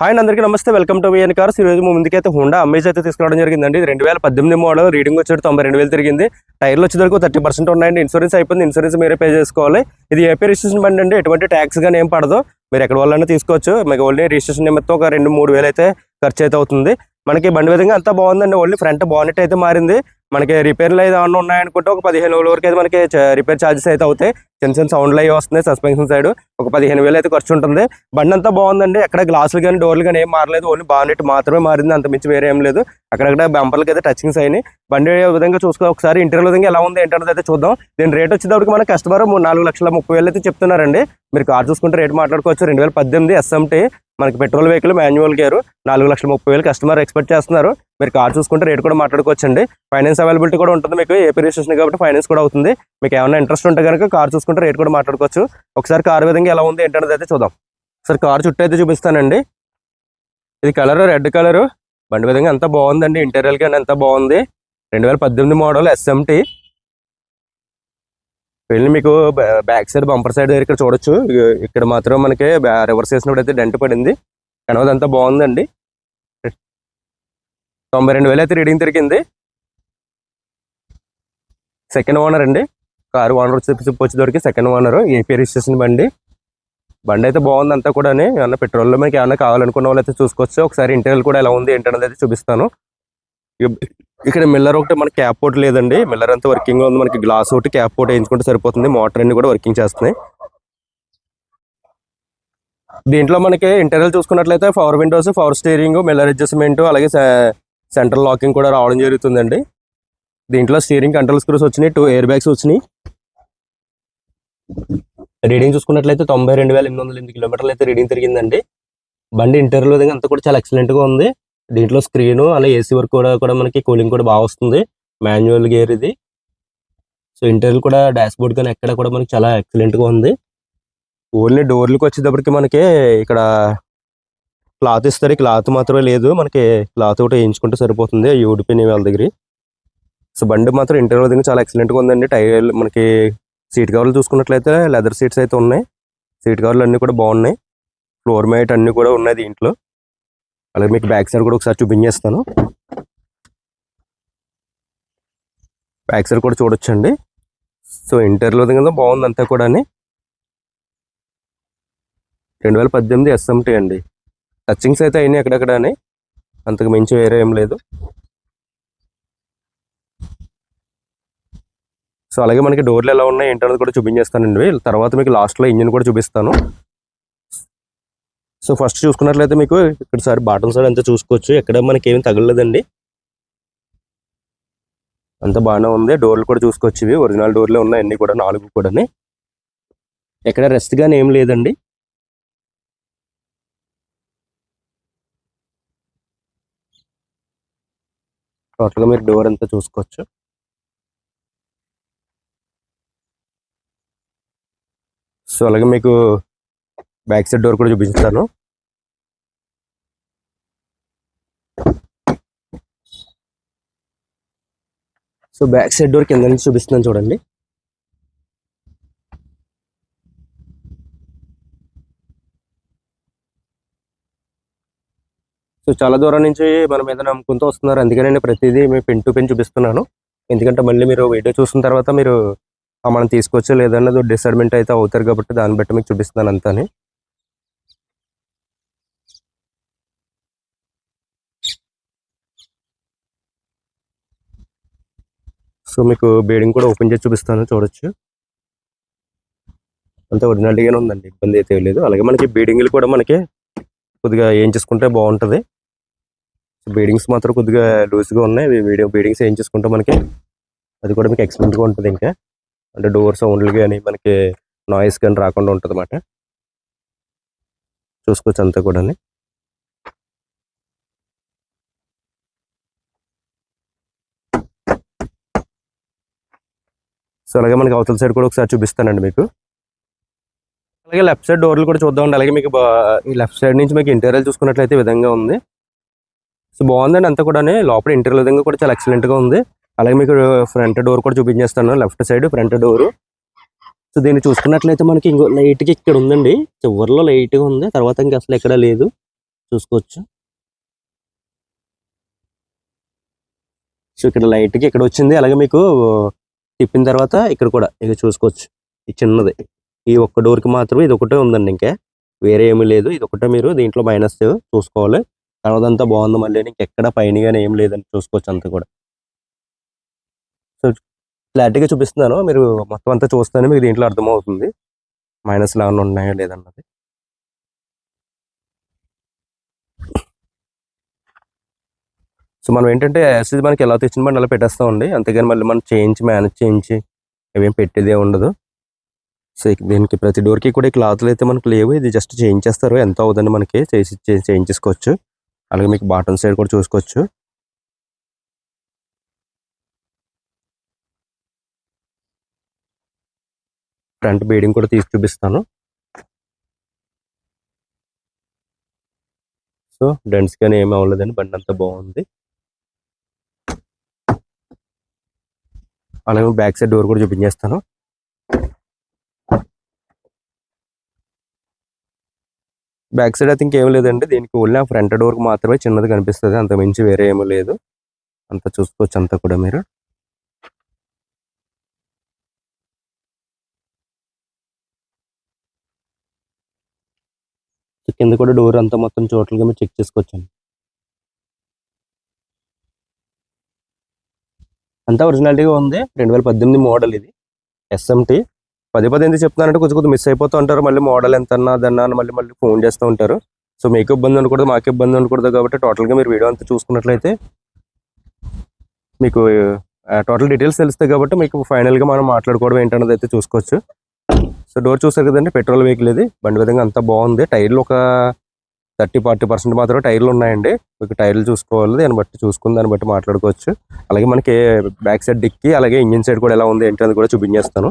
Hi అందరికీ నమస్తే. Welcome to VN cars. ఈ రోజు మా ముందుకైతే హోండా అమేజ్ అయితే తీసుకురావడం జరిగిందండి. రెండు వేల పద్దెనిమిది మోడల్. రీడింగ్ వచ్చేది తొంభై రెండు వేలు తిరిగింది. టైర్లు వచ్చేసరికి థర్టీ పర్సెంట్ ఉన్నాయండి. ఇన్సూరెన్స్ అయిపోయింది. ఇన్సూరెన్స్ మీరే పే చేసుకోవాలి. ఇది ఏపీ రిజిస్ట్రేషన్ బండి అండి? ఎటువంటి ట్యాక్స్ కానీ ఏం పడదు. మీరు ఎక్కడ వాళ్ళైనా తీసుకోవచ్చు. మీకు ఓన్లీ రిజిస్ట్రేషన్ నిమిత్తం ఒక రెండు మూడు వేలు అయితే ఖర్చు అయితే అవుతుంది. మనకి బండి విధంగా అంతా బాగుందండి. ఓన్లీ ఫ్రంట్ బానెట్ అయితే మారింది. మనకి రిపేర్లు ఏదైనా ఉన్నాయనుకుంటే ఒక పదిహేను వేల వరకు అయితే మనకి రిపేర్ ఛార్జెస్ అయితే అవుతాయి. చిన్న చిన్న సౌండ్లు అవి వస్తున్నాయి సస్పెన్షన్ సైడ్ ఒక పదిహేను వేలు అయితే ఖర్చు ఉంటుంది. బండి అంతా బాగుందండి. ఎక్కడ గ్లాసులు కానీ డోర్లు కానీ ఏం మారలేదు. ఓన్లీ బాగున్నట్టు మాత్రమే మారింది. అంత మించి వేరే ఏం లేదు. అక్కడక్కడ బంపర్లకి అయితే టచింగ్స్ అయినాయి. బండి విధంగా చూసుకో ఒకసారి ఇంటీరియర్ విధంగా ఎలా ఉంది ఏంటన్నది అయితే చూద్దాం. దీని రేట్ వచ్చేటప్పటికి మన కస్టమర్ మూడు నాలుగు లక్షల ముప్పై వేలు అయితే చెప్తున్నారండి. మీరు కార్ చూసుకుంటే రేట్ మాట్లాడుకోవచ్చు. రెండు వేల పద్దెనిమిది ఎస్ఎంటీ మనకి పెట్రోల్ వెహికల్ మాన్యువల్ గేరు నాలుగు లక్షల ముప్పై వేలు కస్టమర్ ఎక్స్పెక్ట్ చేస్తున్నారు. మీరు కార్ చూసుకుంటే రేట్ కూడా మాట్లాడుకోవచ్చు అండి ఫైనాన్స్ అవైలబిలిటీ కూడా ఉంటుంది మీకు ఏపీ రిజిస్ట్రేషన్ కాబట్టి ఫైనాన్స్ కూడా అవుతుంది. మీకు ఏమైనా ఇంట్రెస్ట్ ఉంటే కనుక కార్ చూసుకుంటే రేట్ కూడా మాట్లాడుకోవచ్చు. ఒకసారి కార్ విధంగా ఎలా ఉంది ఏంటనేది అయితే చూద్దాం. సార్ కార్ చుట్టూ అయితే చూపిస్తానండి. ఇది కలర్ రెడ్ కలర్. బండి విధంగా ఎంత బాగుందండి. ఇంటీరియర్ కానీ ఎంత బాగుంది. రెండు వేల పద్దెనిమిది మోడల్ ఎస్ఎంటీ వెళ్ళి మీకు బ్యాక్ సైడ్ బంపర్ సైడ్ దగ్గర ఇక్కడ చూడొచ్చు. ఇక్కడ మాత్రం మనకి రివర్స్ చేసినప్పుడు అయితే డెంట్ పడింది. కనవదంతా అంతా బాగుందండి. తొంభై రెండు వేలు అయితే రీడింగ్ తిరిగింది. సెకండ్ ఓనర్ అండి. కారు ఓనర్ వచ్చి వచ్చి దొరికి సెకండ్ ఓనర్ ఏపీ రిజిస్ట్రేషన్ బండి. బండి అయితే బాగుంది అంతా కూడా ఏమన్నా పెట్రోల్లో మీకు ఏమన్నా కావాలనుకున్న వాళ్ళు అయితే చూసుకోవచ్చు. ఒకసారి ఇంటీరియర్ కూడా ఎలా ఉంది ఏంటనేది అయితే చూపిస్తాను. ఇక్కడ మిల్లర్ ఒకటి మనకి క్యాప్ ఒకటి లేదండి. మిల్లర్ అంతా వర్కింగ్ ఉంది. మనకి గ్లాస్ ఒకటి క్యాప్ ఒకటి వేయించుకుంటే సరిపోతుంది. మోటార్ అన్ని కూడా వర్కింగ్ చేస్తున్నాయి. దీంట్లో మనకి ఇంటర్నల్ చూసుకున్నట్లయితే power windows power steering mirror adjustment అలాగే సెంట్రల్ లాకింగ్ కూడా రావడం జరుగుతుందండి. దీంట్లో స్టీరింగ్ కంట్రోల్ స్క్రూస్ వచ్చినాయి. టూ ఎయిర్ బ్యాగ్స్ వచ్చినాయి. రీడింగ్ చూసుకున్నట్లయితే తొంభై రెండు వేల ఎనిమిది వందల ఎనిమిది కిలోమీటర్లు అయితే రీడింగ్ తిరిగిందండి. బండి ఇంటీరియర్ విధంగా అంతా కూడా చాలా ఎక్సలెంట్గా ఉంది. దీంట్లో స్క్రీన్ అలా ఏసీ వర్క్ కూడా కూడా మనకి కూలింగ్ కూడా బాగా వస్తుంది. మాన్యువల్ గేర్ ఇది. సో ఇంటీరియర్ కూడా డాష్ బోర్డ్ కానీ ఎక్కడ కూడా మనకి చాలా ఎక్సలెంట్గా ఉంది. ఓన్లీ డోర్లకు వచ్చేటప్పటికి మనకి ఇక్కడ క్లాత్ ఇస్తారు. క్లాత్ మాత్రమే లేదు. మనకి క్లాత్ ఒకటి వేయించుకుంటే సరిపోతుంది. అవి ఊడిపోయినాయి వాళ్ళ దగ్గర. సో బండి మాత్రం ఇంటీరియర్ దగ్గర చాలా ఎక్సలెంట్గా ఉందండి. టైర్ మనకి సీట్ కవర్లు చూసుకున్నట్లయితే లెదర్ సీట్స్ అయితే ఉన్నాయి. సీట్ కవర్లు అన్ని కూడా బాగున్నాయి. ఫ్లోర్ మ్యాట్ అన్ని కూడా ఉన్నాయి దీంట్లో. అలాగే మీకు బ్యాక్ సైడ్ కూడా ఒకసారి చూపించేస్తాను. బ్యాక్ సైడ్ కూడా చూడొచ్చండి. సో ఇంటర్లో కదా బాగుంది అంతా కూడా రెండు వేల పద్దెనిమిది ఎస్ఎంటీ అండి. టచింగ్స్ అయితే అయినాయి అక్కడక్కడ అంతకు మించి వేరే ఏం లేదు. సో అలాగే మనకి డోర్లు ఎలా ఉన్నాయి ఏంటనేది కూడా చూపించేస్తానండి. తర్వాత మీకు లాస్ట్లో ఇంజిన్ కూడా చూపిస్తాను. సో ఫస్ట్ చూసుకున్నట్లయితే మీకు ఇక్కడ సార్ బాటం సైడ్ అంతా చూసుకోవచ్చు. ఎక్కడ మనకి ఏమి తగలలేదండి. అంత బాగానే ఉంది. డోర్లు కూడా చూసుకోవచ్చు ఇవి. ఒరిజినల్ డోర్లే ఉన్నాయి. అన్ని కూడా నాలుగు కూడా ఎక్కడ రెస్ట్ కానీ ఏం లేదండి. టోటల్గా మీరు డోర్ అంతా చూసుకోవచ్చు. సో అలాగే మీకు బ్యాక్ సైడ్ డోర్ కూడా చూపిస్తాను. సో బ్యాక్ సైడ్ డోర్ కింద నుంచి చూపిస్తున్నాను చూడండి. సో చాలా దూరం నుంచి మన మీద నమ్ముకుంటూ వస్తున్నారు. అందుకనే నేను ప్రతిదీ మేము పెన్ టు పెన్ చూపిస్తున్నాను. ఎందుకంటే మళ్ళీ మీరు వీడియో చూసిన తర్వాత మీరు మనం తీసుకోవచ్చు లేదన్నది డిసైడ్మెంట్ అయితే అవుతారు కాబట్టి దాన్ని బట్టి మీకు చూపిస్తున్నాను అంతాని. సో మీకు బేడింగ్ కూడా ఓపెన్ చేసి చూపిస్తాను చూడొచ్చు. అంతా ఒరిజినాలిటీగానే ఉందండి ఇబ్బంది అయితే లేదు. అలాగే మనకి బీడింగ్లు కూడా మనకి కొద్దిగా ఏం చేసుకుంటే బాగుంటుంది బీడింగ్స్ మాత్రం కొద్దిగా లూజ్గా ఉన్నాయి. వీడియో బీడింగ్స్ ఏం చేసుకుంటే మనకి అది కూడా మీకు ఎక్స్పెంట్గా ఉంటుంది ఇంకా. అంటే డోర్ సౌండ్లు కానీ మనకి నాయిస్ కానీ రాకుండా ఉంటుంది అన్నమాట చూసుకోవచ్చు అంతా కూడా సో అలాగే మనకి అవతల సైడ్ కూడా ఒకసారి చూపిస్తానండి మీకు. అలాగే లెఫ్ట్ సైడ్ డోర్లు కూడా చూద్దామండి అలాగే మీకు ఈ లెఫ్ట్ సైడ్ నుంచి మీకు ఇంటీరియల్ చూసుకున్నట్లయితే విధంగా ఉంది. సో బాగుందండి అంతా కూడా లోపల ఇంటీరియల్ విధంగా కూడా చాలా ఎక్సలెంట్గా ఉంది. అలాగే మీకు ఫ్రంట్ డోర్ కూడా చూపించేస్తాను. Left side front door. So దీన్ని చూసుకున్నట్లయితే మనకి ఇంకో లైట్కి ఇక్కడ ఉందండి. చివరిలో లైట్గా ఉంది. తర్వాత ఇంకా అసలు ఎక్కడ లేదు. చూసుకోవచ్చు. సో ఇక్కడ లైట్కి ఇక్కడ వచ్చింది. అలాగే మీకు తిప్పిన తర్వాత ఇక్కడ కూడా ఇక చూసుకోవచ్చు. ఈ చిన్నది. ఈ ఒక్క డోర్కి మాత్రమే ఇది ఒకటే ఉందండి ఇంకా. వేరే ఏమీ లేదు. ఇది ఒకటే మీరు దీంట్లో మైనస్ చూసుకోవాలి. తర్వాత అంతా బాగుంది మళ్ళీ ఇంకెక్కడ పైన కానీ ఏం లేదని చూసుకోవచ్చు అంతా కూడా. సో క్లారిటీగా చూపిస్తున్నాను. మీరు మొత్తం అంతా చూస్తేనే మీకు దీంట్లో అర్థమవుతుంది. మైనస్ లాగా ఉన్నాయో లేదన్నది. సో మనం ఏంటంటే యాసిడ్ మనకి ఎలా తెచ్చిన బండి అలా పెట్టేస్తామండి అంతేగాని మళ్ళీ మనం చేయించి మేనేజ్ చేయించి ఏమేమి పెట్టేదే ఉండదు. సో దీనికి ప్రతి డోర్కి కూడా ఈ క్లాత్లు అయితే మనకు లేవు. ఇది జస్ట్ చేయించేస్తారు. ఎంత అవుతుంది మనకి చేసి చే- చేయించేసుకోవచ్చు. అలాగే మీకు బాటమ్ సైడ్ కూడా చూసుకోవచ్చు. ఫ్రంట్ బీడింగ్ కూడా తీసి చూపిస్తాను. సో డెంట్స్ కానీ ఏమి అవ్వలేదండి. బండి అంతా బాగుంది. అలాగే బ్యాక్ సైడ్ డోర్ కూడా చూపించేస్తాను. బ్యాక్ సైడ్ అయితే ఇంకేం లేదండి. దీనికి ఓన్లీ ఆ ఫ్రంట్ డోర్కి మాత్రమే చిన్నది కనిపిస్తుంది. అంత మించి వేరే ఏమీ లేదు. అంత చూసుకోవచ్చు అంతా కూడా మీరు. కింద కూడా డోర్ అంతా మొత్తం టోటల్గా మీరు చెక్ చేసుకోవచ్చండి. అంతా ఒరిజినాలిటీగా ఉంది. రెండు వేల పద్దెనిమిది మోడల్ ఇది. ఎస్ఎంటీ పదే పదే ఎందుకు చెప్తున్నానంటే కొంచెం కొంచెం మిస్ అయిపోతూ ఉంటారు. మళ్ళీ మోడల్ ఎంత అన్నా అదన్నా అని మళ్ళీ మళ్ళీ ఫోన్ చేస్తూ ఉంటారు. సో మీకు ఇబ్బంది ఉండకూడదు మాకు ఇబ్బంది ఉండకూడదు కాబట్టి టోటల్గా మీరు వీడియో అంతా చూసుకున్నట్లయితే మీకు టోటల్ డీటెయిల్స్ తెలుస్తాయి కాబట్టి మీకు ఫైనల్గా మనం మాట్లాడుకోవడం ఏంటన్నది అయితే చూసుకోవచ్చు. సో డోర్ చూసారు కదండి పెట్రోల్ వెహికల్ ఇది. బండి విధంగా అంతా బాగుంది. టైర్లు ఒక థర్టీ ఫార్టీ పర్సెంట్ మాత్రమే టైర్లు ఉన్నాయండి. మీకు టైర్లు చూసుకోవాలి దాన్ని బట్టి చూసుకుని దాన్ని బట్టి మాట్లాడుకోవచ్చు. అలాగే మనకి బ్యాక్ సైడ్ డిక్కి అలాగే ఇంజిన్ సైడ్ కూడా ఎలా ఉంది ఏంటి అది కూడా చూపించేస్తాను.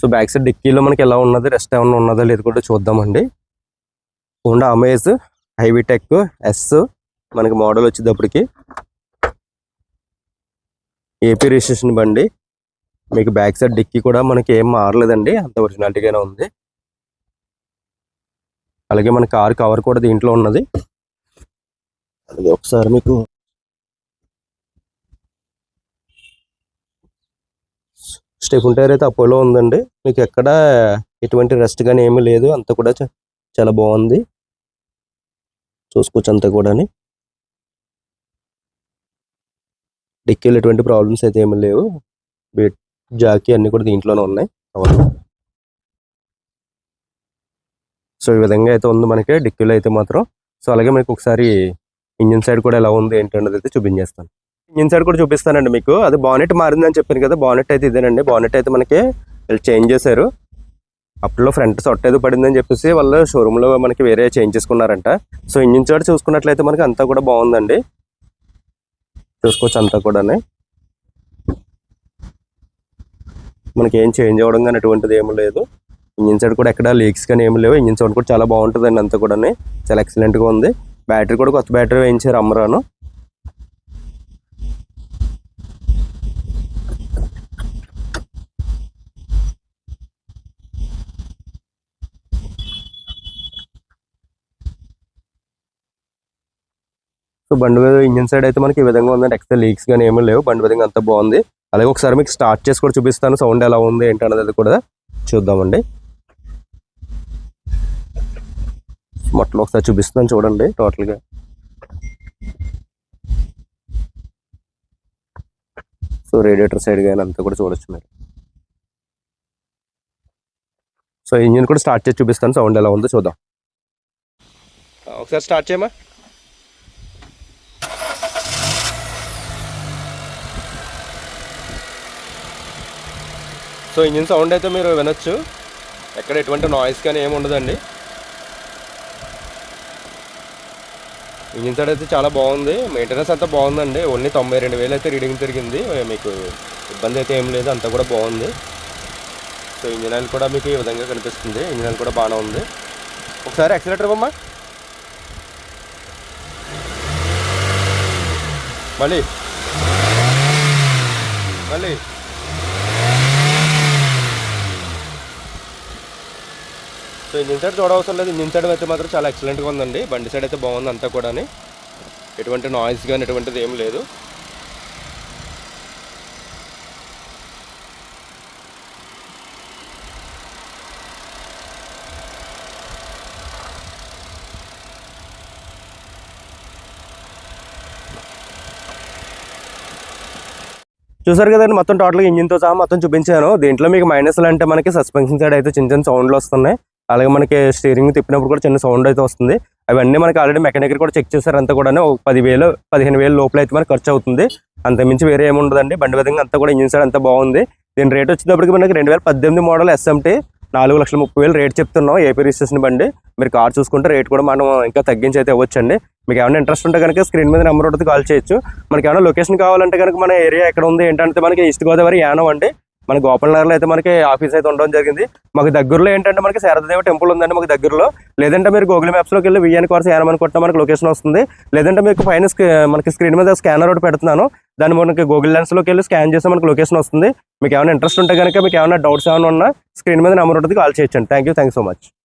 సో బ్యాక్ సైడ్ డిక్కీలో మనకి ఎలా ఉన్నది రెస్ట్ ఏమన్నా ఉన్నదో లేదు కూడా చూద్దామండి. హోండా అమేజ్ హైవీటెక్ ఎస్ మనకి మోడల్ వచ్చేటప్పటికి ఏపీ రిజిస్ట్రేషన్ బండి. మీకు బ్యాక్ సైడ్ డిక్కీ కూడా మనకి ఏం మారలేదండి అంత ఒరిజినాలిటీగానే ఉంది. అలాగే మన కార్ కవర్ కూడా దీంట్లో ఉన్నది. అలాగే ఒకసారి మీకు స్టెఫిన్ టైర్ అయితే అపోలో ఉందండి. మీకు ఎక్కడ ఎటువంటి రెస్ట్ కానీ ఏమీ లేదు. అంత కూడా చాలా బాగుంది. చూసుకోవచ్చు అంతా కూడా డిక్కీలు ఎటువంటి ప్రాబ్లమ్స్ అయితే ఏమీ లేవు. బీట్ జాకీ అన్నీ కూడా దీంట్లోనే ఉన్నాయి. అవును సో ఈ విధంగా అయితే ఉంది మనకి డిక్కీలో అయితే మాత్రం. సో అలాగే మీకు ఒకసారి ఇంజిన్ సైడ్ కూడా ఎలా ఉంది ఏంటన్నది అయితే చూపించేస్తాను. ఇంజిన్ సైడ్ కూడా చూపిస్తానండి మీకు. అది బానెట్ మారిందని చెప్పాను కదా బానెట్ అయితే ఇదేనండి. బానెట్ అయితే మనకి వీళ్ళు చేంజ్ చేశారు. అప్పట్లో ఫ్రంట్ సొట్ట ఏదో పడిందని చెప్పేసి వాళ్ళు షోరూంలో మనకి వేరే చేంజ్ చేసుకున్నారంట. సో ఇంజిన్ సైడ్ చూసుకున్నట్లయితే మనకి అంతా కూడా బాగుందండి. చూసుకోవచ్చు అంతా కూడా మనకి ఏం చేంజ్ అవ్వడం కానీ అటువంటిది ఏమీ లేదు. ఇంజిన్ సైడ్ కూడా ఎక్కడ లీక్స్ కానీ ఏమి లేవు. ఇంజిన్ సౌండ్ కూడా చాలా బాగుంటుంది అండి అంతా కూడా చాలా ఎక్సలెంట్గా ఉంది. బ్యాటరీ కూడా కొత్త బ్యాటరీ వేయించారు అమ్మరాను సో బండి మీద ఇంజిన్ సైడ్ అయితే మనకి ఈ విధంగా ఉందండి. ఎక్స్ట్రా లీక్స్ కానీ ఏమీ లేవు. బండి విధంగా అంతా బాగుంది. అలాగే ఒకసారి మీకు స్టార్ట్ చేసి కూడా చూపిస్తాను. సౌండ్ ఎలా ఉంది ఏంటన్నది కూడా చూద్దామండి. మొట్టలో ఒకసారి చూపిస్తున్నాను చూడండి టోటల్గా సో రేడియేటర్ సైడ్ కానీ అంతా కూడా చూడొచ్చు మీరు. సో ఇంజిన్ కూడా స్టార్ట్ చేసి చూపిస్తాను సౌండ్ ఎలా ఉందో చూద్దాం. ఒకసారి స్టార్ట్ చేయమా సో ఇంజిన్ సౌండ్ అయితే మీరు వినొచ్చు. ఎక్కడ ఎటువంటి నాయిస్ కానీ ఏమి ఉండదండి. ఇంజిన్ సైడ్ అయితే చాలా బాగుంది. మెయింటెనెన్స్ అంతా బాగుందండి. ఓన్లీ తొంభై రెండు వేలు అయితే రీడింగ్ తిరిగింది. మీకు ఇబ్బంది అయితే ఏం లేదు. అంతా కూడా బాగుంది. సో ఇంజిన్ ఆయిల్ కూడా మీకు ఈ విధంగా కనిపిస్తుంది. ఇంజిన్ ఆయిల్ కూడా బాగానే ఉంది. ఒకసారి యాక్సిలేటర్ ఇవ్వమ్మా. మళ్ళీ. మళ్ళీ. సో ఇంజిన్ సైడ్ చూడవసరం లేదు. ఇంజిన్ సైడ్ అయితే మాత్రం చాలా ఎక్సలెంట్గా ఉందండి. బండి సైడ్ అయితే బాగుంది అంతా కూడా ఎటువంటి నాయిస్ కానీ ఎటువంటిది ఏం లేదు. చూసారు కదండి మొత్తం టోటల్గా ఇంజిన్తో సహా మొత్తం చూపించాను. దీంట్లో మీకు మైనస్లు అంటే మనకి సస్పెన్షన్ సైడ్ అయితే చిన్న చిన్న సౌండ్లు వస్తున్నాయి. అలాగే మనకి స్టీరింగ్ తిప్పినప్పుడు కూడా చిన్న సౌండ్ అయితే వస్తుంది. అవన్నీ మనకి ఆల్రెడీ మెకానిక్ కూడా చెక్ చేశారు. అంతా కూడా ఒక పదివేలు పదిహేను వేలు లోపల అయితే మనకి ఖర్చు అవుతుంది. అంతమించి వేరే ఏముండదండి బండి విధంగా అంతా కూడా ఇంజిన్ సైడ్ అంతా బాగుంది. దీని రేట్ వచ్చేటప్పటికి మనకి రెండు వేల పద్దెనిమిది మోడల్ ఎస్ఎంటీ నాలుగు లక్షల ముప్పై వేలు రేట్ చెప్తున్నాం. ఏపీ రిజిస్ట్రేషన్ బండి. మీరు కార్ చూసుకుంటే రేట్ కూడా మనం ఇంకా తగ్గించి అయితే ఇవ్వచ్చండి. మీకు ఏమైనా ఇంట్రెస్ట్ ఉంటే కనుక స్క్రీన్ మీద నెంబర్ ఉంటుంది కాల్ చేయొచ్చు. మనకి ఏమైనా లొకేషన్ కావాలంటే కనుక మన ఏరియా ఎక్కడ ఉంది ఏంటంటే మనకి ఈస్ట్ గోదావరి యానం అండి. మన గోపాలనగర్లో అయితే మనకి ఆఫీస్ అయితే ఉండడం జరిగింది. మాకు దగ్గరలో ఏంటంటే మనకి శారదదేవ టెంపుల్ ఉందండి మాకు దగ్గరలో. లేదంటే మీరు గూగుల్ మ్యాప్స్లోకి వెళ్ళి విఎన్ కోర్స్ యానం అని మనకి లొకేషన్ వస్తుంది. లేదంటే మీకు పైన మనకి స్క్రీన్ మీద స్కానర్ ఒకటి పెడుతున్నాను. దాన్ని మనకి గూగుల్ లెన్స్లోకి వెళ్ళి స్కాన్ చేస్తే మనకి లొకేషన్ వస్తుంది. మీకు ఏమైనా ఇంట్రెస్ట్ ఉంటే కనుక మీకు ఏమైనా డౌట్స్ ఏమైనా ఉన్నా స్క్రీన్ మీద నెంబర్ ఉంటుంది కాల్ చేయొచ్చండి. Thank you thank so much